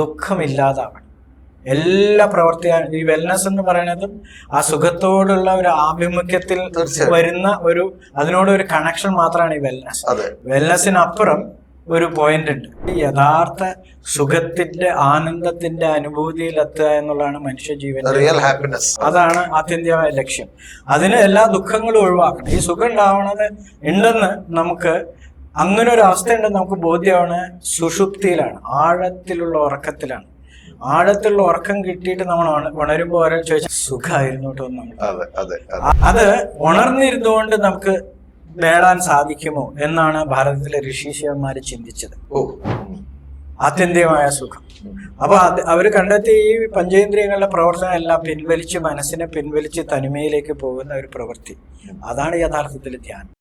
ദുഃഖമില്ലാതാവണം. എല്ലാ പ്രവർത്തി ഈ വെൽനസ് എന്ന് പറയുന്നതും ആ സുഖത്തോടുള്ള ഒരു ആഭിമുഖ്യത്തിൽ വരുന്ന ഒരു അതിനോട് ഒരു കണക്ഷൻ മാത്രമാണ് ഈ വെൽനസ് വെൽനസിനപ്പുറം ഒരു പോയിന്റ് ഉണ്ട്. യഥാർത്ഥ സുഖത്തിന്റെ ആനന്ദത്തിന്റെ അനുഭൂതിയിലെത്തുക എന്നുള്ളതാണ് മനുഷ്യജീവൻ റിയൽ ഹാപ്പിനെസ് അതാണ് ആത്യന്തികമായ ലക്ഷ്യം. അതിന് എല്ലാ ദുഃഖങ്ങളും ഒഴിവാക്കണം. ഈ സുഖം ഉണ്ടാവണത് ഉണ്ടെന്ന് നമുക്ക് അങ്ങനെ ഒരു അവസ്ഥ ഉണ്ടെന്ന് നമുക്ക് ബോധ്യമാണ് സുഷുപ്തിയിലാണ് ആഴത്തിലുള്ള ഉറക്കത്തിലാണ്. ആഴത്തിലുള്ള ഉറക്കം കിട്ടിയിട്ട് നമ്മൾ ഉണ- ഉണരുമ്പോൾ ഓരോ ചോദിച്ചാൽ സുഖമായിരുന്നു കേട്ടോ നമ്മൾ അതെ ഉണർന്നിരുന്നുകൊണ്ട് നമുക്ക് നേടാൻ സാധിക്കുമോ എന്നാണ് ഭാരതത്തിലെ ഋഷീശ്വരന്മാർ ചിന്തിച്ചത്. ഓ. ആത്യന്തികമായ സുഖം. അപ്പൊ അത് അവർ കണ്ടെത്തിയ ഈ പഞ്ചേന്ദ്രിയങ്ങളുടെ പ്രവർത്തനം എല്ലാം പിൻവലിച്ച് മനസ്സിനെ പിൻവലിച്ച് തനിമയിലേക്ക് പോകുന്ന ഒരു പ്രവൃത്തി. അതാണ് യഥാർത്ഥത്തിൽ ധ്യാനം.